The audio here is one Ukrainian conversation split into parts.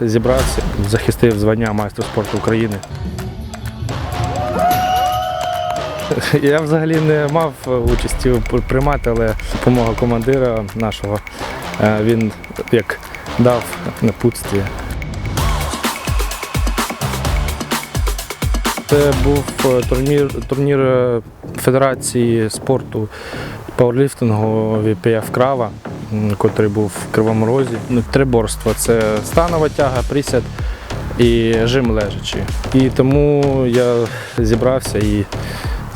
зібрався, захистив звання майстра спорту України. Я взагалі не мав участі приймати, але допомога командира нашого е, він як дав напутствие. Це був е, турнір, турнір е, Федерації спорту пауерліфтингу ВПФ Крава, котрий був в Кривому Розі. Ну, Триборство це станова тяга, присяд і жим лежачи. І тому я зібрався і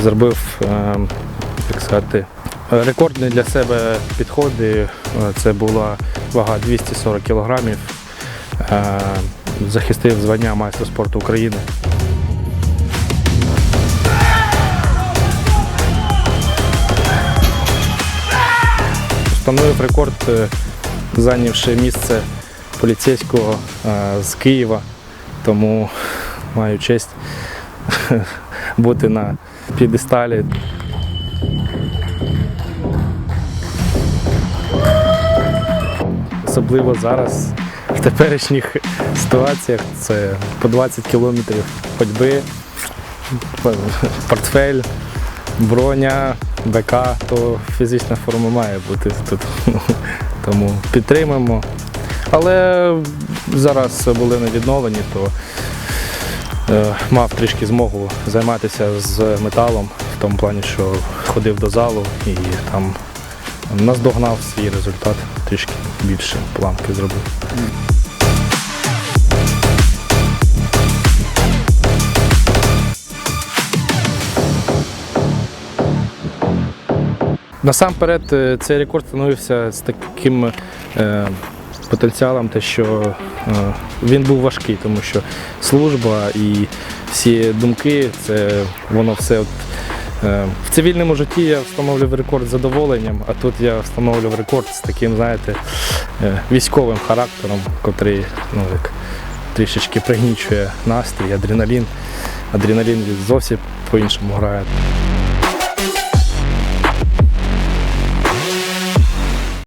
зробив, е, як сказати, рекордні для себе підходи. Е, Це була вага 240 кілограмів. Е, Захистив звання майстра спорту України. Встановив рекорд, е, зайнявши місце поліцейського е, з Києва, тому маю честь бути на п'єдесталі. Особливо зараз в теперішніх ситуаціях це по 20 кілометрів ходьби, портфель, броня, БК, то фізична форма має бути тут. Тому підтримуємо. Але зараз були на відновленні, то е, мав трішки змогу займатися з металом, в тому плані, що ходив до залу і там наздогнав свій результат, трішки більше планки зробив. Насамперед е, цей рекорд становився з таким е, потенціалом, те, що е, він був важкий, тому що служба і всі думки, це воно все. От, е, в цивільному житті я встановлював рекорд з задоволенням, а тут я встановлював рекорд з таким, знаєте, е, військовим характером, котрий ну, як, трішечки пригнічує настрій, адреналін. Адреналін зовсім по-іншому грає.